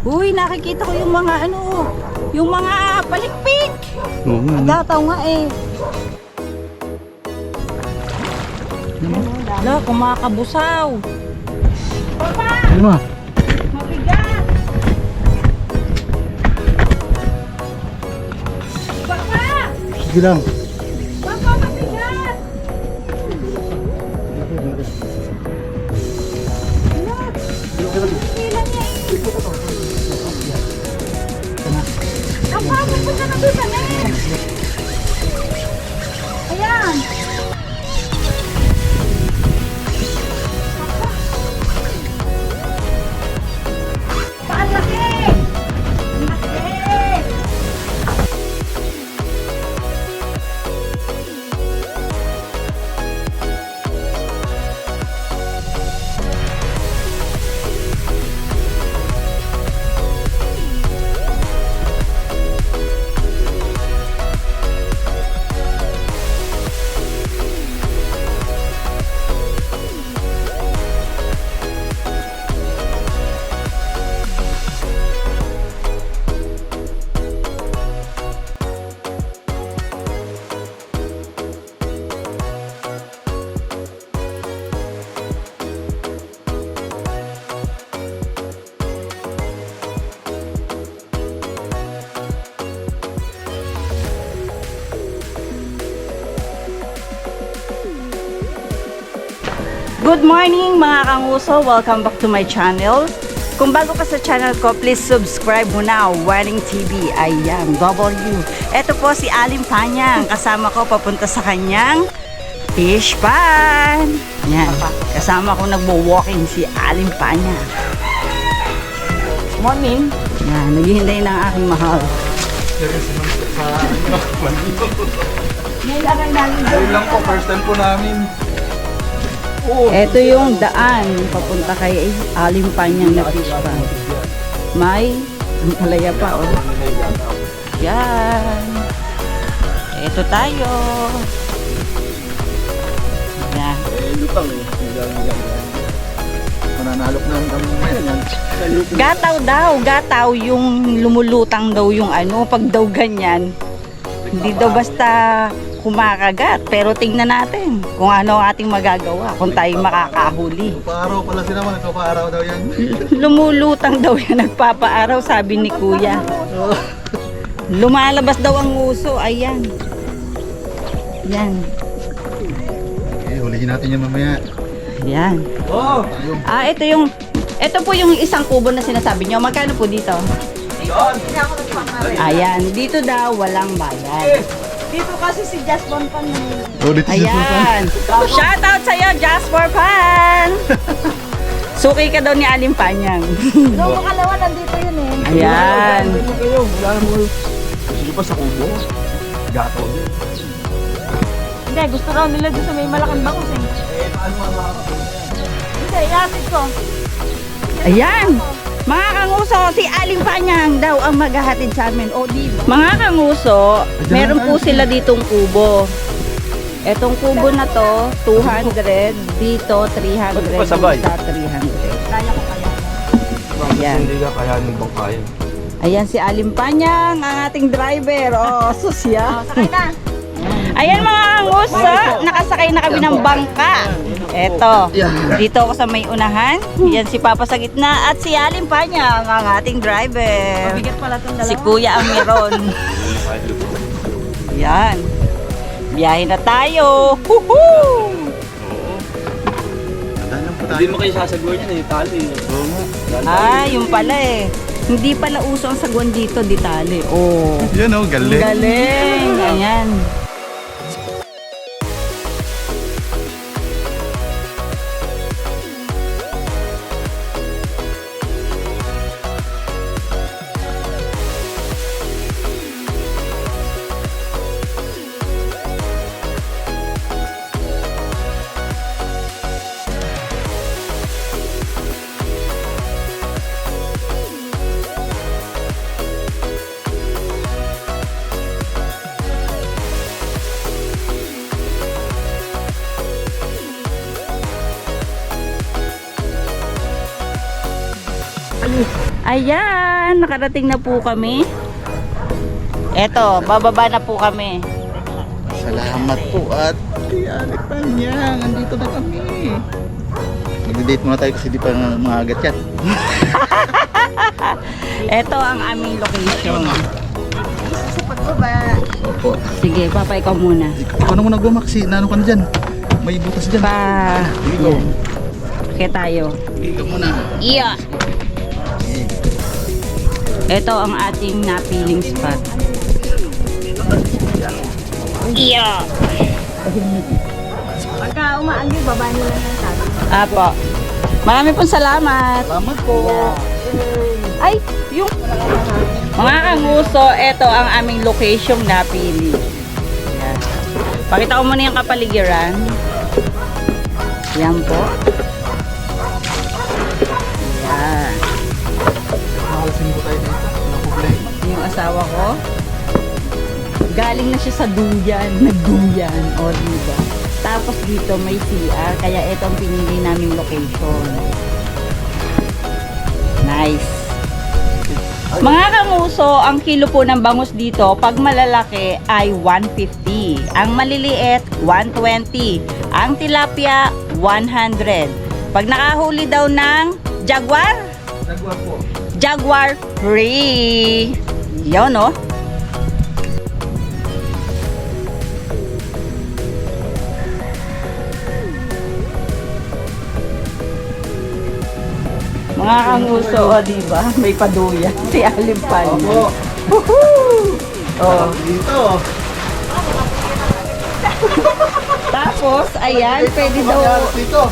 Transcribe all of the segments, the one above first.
Uy, nakikita ko yung mga ano, yung mga palikpik. Oo nga. no? Gataw nga eh. Ala, kumakabusaw. Papa, Ano ma? mabigat. Papa, Sige lang. Papa, punta Good morning mga kanguso! Welcome back to my channel. Kung bago ka sa channel ko, please subscribe mo na, Wedding TV. Ayan, W. Ito po si Alim Panyang. Kasama ko papunta sa kanyang fish pan. Yan. Kasama ko nagbo-walking si Alim Panyang. Morning. Yan, naghihintay ng aking mahal. Ngayon lang Ayun lang po, first time po namin. Ito yung daan papunta kay Alim Panyang na fish pan. May ang palaya pa oh. Yan. Ito tayo. Yan. Lutang. Mananalok na yan. Gataw daw, gataw yung lumulutang daw yung ano, pag daw ganyan. Hindi daw basta kumakagat, pero tingnan natin kung ano ang ating magagawa, kung tayo makakahuli. Paaraw pala sila man, nagpapaaraw daw yan. Lumulutang daw yan, nagpapaaraw, sabi ni kuya. Lumalabas daw ang uso, ayan. Yan, Eh, hulihin natin yan mamaya. yan. Oh! Ah, ito yung, ito po yung isang kubo na sinasabi nyo. Magkano po dito? Ayan, dito daw walang bayad. Dito kasi si Jasmine Pan Oh, dito siya Ayan. Shout out sa'yo, Jasper Pan! Suki ka daw ni Alim Panyang. Nung makalawa, nandito yun eh. Ayan. wala na mo. Sige pa sa kubo. Gato. Hindi, gusto raw nila doon sa may malaking bakos eh. Hindi, ihatid ko. Ayan. Mga kanguso, si Aling Panyang daw ang maghahatid sa amin. O, di ba? Mga kanguso, meron po sila ditong kubo. Etong kubo na to, 200. Dito, 300. Pasabay. Sa 300. Kaya ko kaya. Ayan. Hindi ka kayanin bang kaya. Ayan si Aling Panyang, ang ating driver. Oh, susya. Oh, sakay na. Ayan mga kanguso, nakasakay na kami ng bangka. Eto, dito ako sa may unahan. Yan si Papa sa gitna at si Aling Panyang, ang ating driver. Bigat pala itong dalawa. Si Kuya Amiron. Yan. Biyahe na tayo. Woohoo! Hindi mo kayo sasagawin yan eh, tali. Ah, yung pala eh. Hindi pala uso ang sagwan dito, ditali. Oh. Yan oh, Ang galing. galing. Ayan. Ayan, nakarating na po kami. Eto, bababa na po kami. Salamat po at Alec Panyang, andito na kami. Mag-date muna tayo kasi di pa maagat yan. Eto ang aming location. Opo. Sige, papa, ikaw muna. Ikaw na muna gumaksi, naano ka na dyan? May butas dyan. Pa, yan. Kaya tayo. Ikaw muna. Iya. Ito ang ating napiling spot. Iya. Pagka umaagi, baba nila ng sabi. Apo. Marami pong salamat. Salamat po. Ay, yung mga kanguso, ito ang aming location napili. Yan. Pakita ko muna yung kapaligiran. Yan po. Asawa ko, galing na siya sa duyan, nagduyan, o diba? Tapos dito may CR, kaya ito ang pinili naming location. Nice. Mga kanguso, ang kilo po ng bangus dito, pag malalaki ay 150. Ang maliliit, 120. Ang tilapia, 100. Pag nakahuli daw ng jaguar, Nagwa po. Jaguar free. Yun, no? Mga kanguso, o diba? May paduya. Si Alim Palma. Opo. Oh. Dito. Tapos, ayan, pwede daw dito.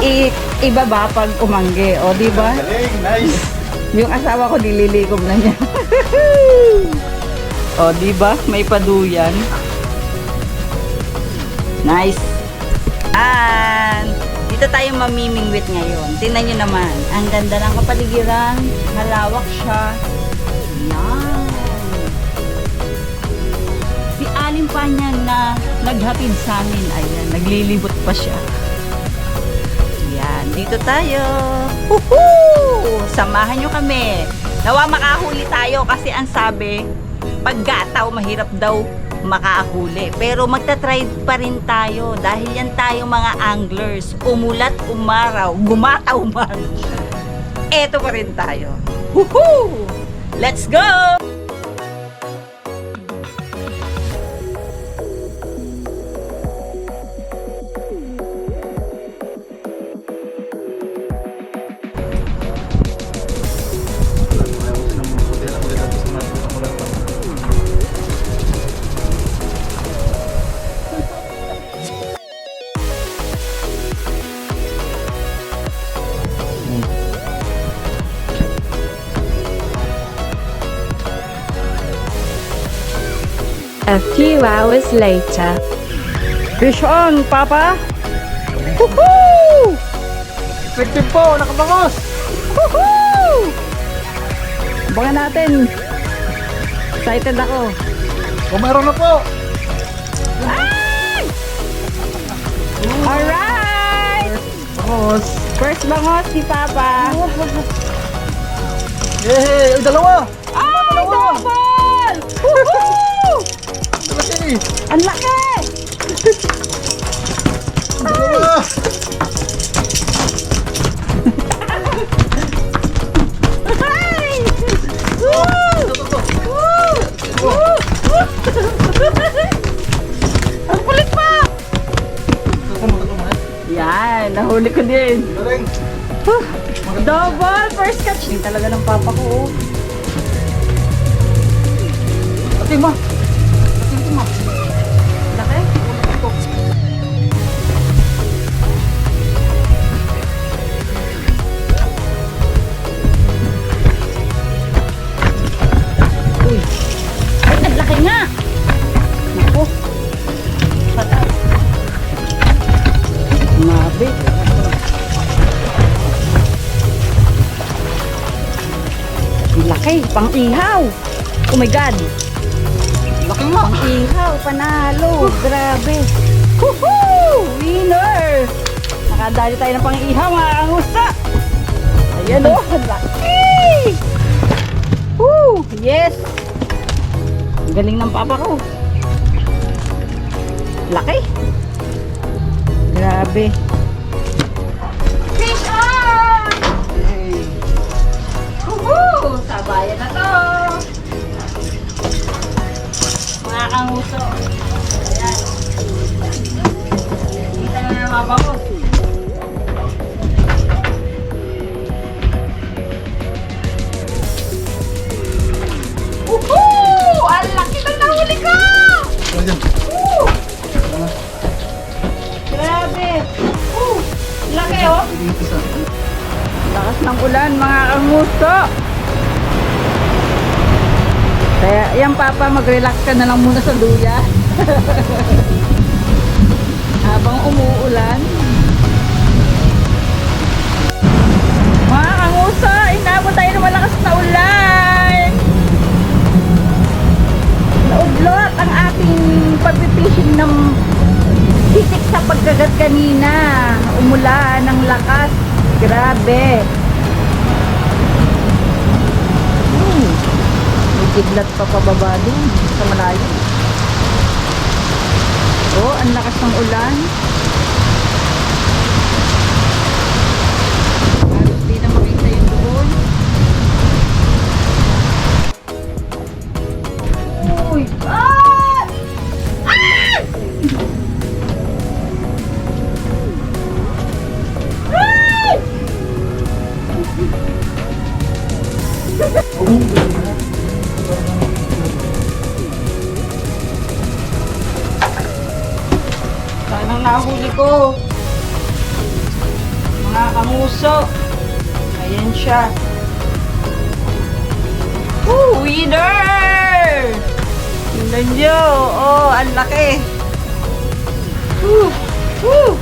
i- ibaba pag umangge. O, diba? Galing, nice. Yung asawa ko nililikom na niya. o, di ba? May paduyan. Nice. And dito tayo mamimingwit ngayon. Tingnan nyo naman. Ang ganda ng kapaligiran. Malawak siya. Yan. Si Aling pa niya na naghatid sa amin. Ayan, naglilibot pa siya. Dito tayo. Woohoo! Samahan nyo kami. Nawa makahuli tayo kasi ang sabi, pag gataw, mahirap daw makahuli. Pero magta-try pa rin tayo dahil yan tayo mga anglers. Umulat, umaraw, gumataw man. Eto pa rin tayo. Woohoo! Let's go! A few hours later. Fish on, Papa! Woohoo! Effective po, nakabangos. Woohoo! Abangan natin. Excited ako. O meron na po. Ay! Alright! Bangos. First bangos si Papa. Yay! Ay, dalawa. Ay, double! Woohoo! Laki. Ang laki! Dalawa. Ay! Woo! Woo! Woo! Ang kulit pa! Yan, nahuli ko din. Galing. Double first catch din talaga ng papa ko. oh. Ate ma. Laki, pang ihaw. Oh my God. Laki nga. Pang ihaw, panalo. Grabe. Woohoo! Winner! Nakadali tayo ng pang ihaw, mga kangusta. Ayan o, oh, laki. Woo! Yes! Ang galing ng papa ko. Laki. Grabe. Kaya yan papa, mag-relax ka na lang muna sa luya. Habang umuulan. Mga kanguso, inabot tayo ng malakas na ulan! Naudlot ang ating pagpipishing ng hitik sa pagkagat kanina. Umulan ng lakas. Grabe. Kidlat pa pababa dun sa malayo. Oh, ang lakas ng ulan. Nahuli ko. Mga kamuso. Ayan siya. Woo! Winner! Tingnan nyo. Oh, ang laki. Woo! Woo!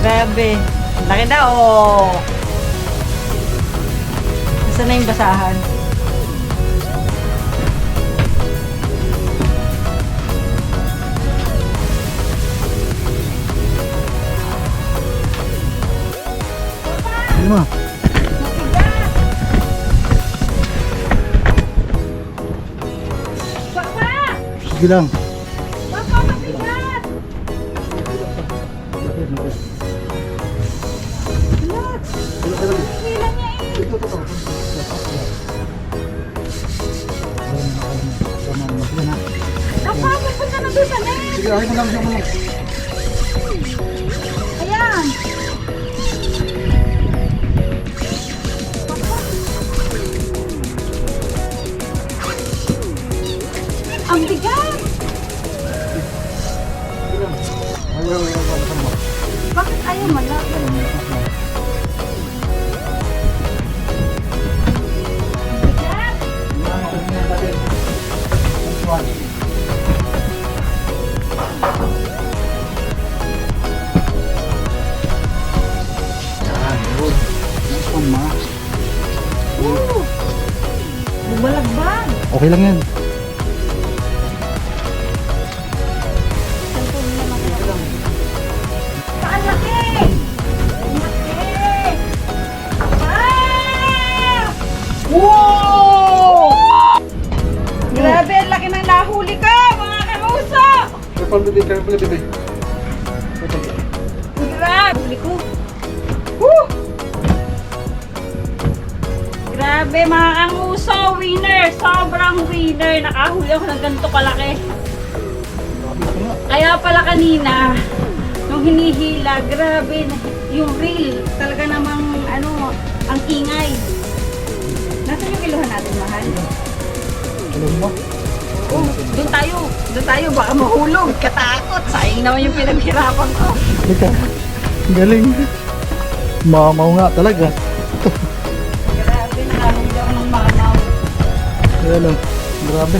Grabe. Ang laki na, oh. Nasaan na yung basahan? Doon sa net. Sige, ay mo lang siya mo lang. Ayan. Ang bigat! Ayaw, ayaw, ayaw, ayaw. Bakit ayaw malapit? Bigat! Yan, yun. Nice one, ma. Woo! Bumalagbag! Okay lang yan. Careful, baby. Careful, baby. Grabe! Ko. Woo! Grabe, mga kanguso, winner! Sobrang winner! Nakahuli ako ng ganito kalaki. Kaya pala kanina, nung hinihila, grabe, yung reel, talaga namang, ano, ang ingay. Nasaan yung kiluhan natin, mahal? Alam mo? Oh, doon tayo, doon tayo, baka mahulog, katakot. Sayang naman yung pinaghirapan ko. Teka. Galing. Mamaw nga talaga. Grabe, nakahuli ako ng mamaw. Ayan o. Grabe.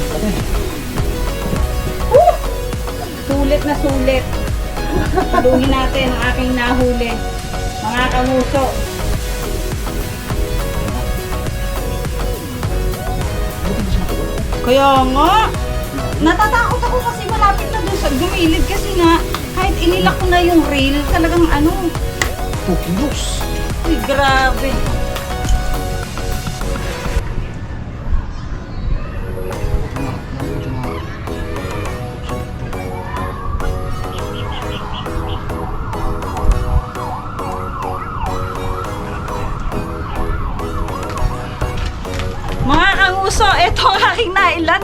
Woo! Sulit na sulit. Saluhin natin ang aking nahuli. Mga kamuso. Kaya nga, natatakot ako kasi malapit na dun sa gumilid kasi nga, kahit inilak ko na yung rail, talagang ano, 2 kilos. uy, grabe.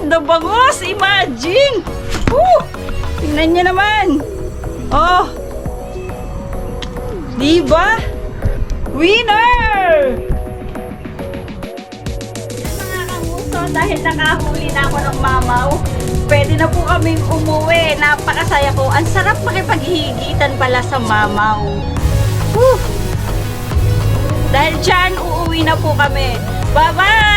Na bangos. Imagine! Woo! Tingnan niyo naman. Oh! Diba? Winner! Mga kanguso, dahil nakahuli na ako ng mamaw, pwede na po kaming umuwi. Napakasaya ko. Ang sarap makipaghigitan pala sa mamaw. Woo! Dahil dyan, uuwi na po kami. Bye-bye!